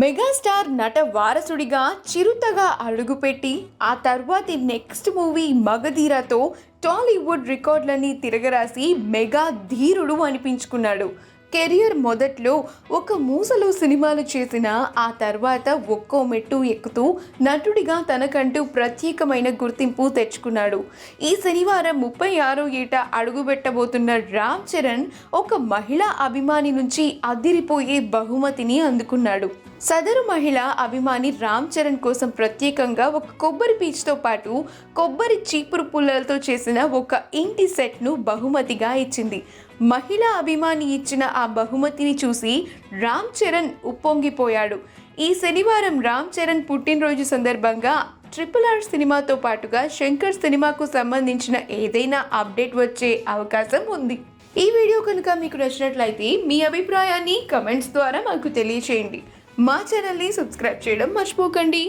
Megastar నట వారసుడిగా చిరుతగా అడుగుపెట్టి ఆ తర్వాతి నెక్స్ట్ మూవీ మగధీరతో టాలీవుడ్ రికార్డులని తిరగరాసి మెగా ధీరుడు అనిపించుకున్నాడు. కెరియర్ మొదట్లో ఒక మూసలో సినిమాలు చేసిన ఆ తర్వాత ఒక్కో మెట్టు ఎక్కుతూ నటుడిగా తనకంటూ ప్రత్యేకమైన గుర్తింపు తెచ్చుకున్నాడు. ఈ శనివారం ముప్పై ఆరో ఏట అడుగుపెట్టబోతున్న రామ్ చరణ్ ఒక మహిళా అభిమాని నుంచి అదిరిపోయే బహుమతిని అందుకున్నాడు. సదరు మహిళ అభిమాని రామ్ చరణ్ కోసం ప్రత్యేకంగా ఒక కొబ్బరి పీచుతో పాటు కొబ్బరి చీపురు పుల్లలతో చేసిన ఒక ఇంటి సెట్ను బహుమతిగా ఇచ్చింది. మహిళా అభిమాని ఇచ్చిన ఆ బహుమతిని చూసి రామ్ చరణ్ ఉప్పొంగిపోయాడు. ఈ శనివారం రామ్ చరణ్ పుట్టినరోజు సందర్భంగా ట్రిపుల్ ఆర్ సినిమాతో పాటుగా శంకర్ సినిమాకు సంబంధించిన ఏదైనా అప్డేట్ వచ్చే అవకాశం ఉంది. ఈ వీడియో కనుక మీకు నచ్చినట్లయితే మీ అభిప్రాయాన్ని కమెంట్స్ ద్వారా మాకు తెలియచేయండి. మా ఛానల్ని సబ్స్క్రైబ్ చేయడం మర్చిపోకండి.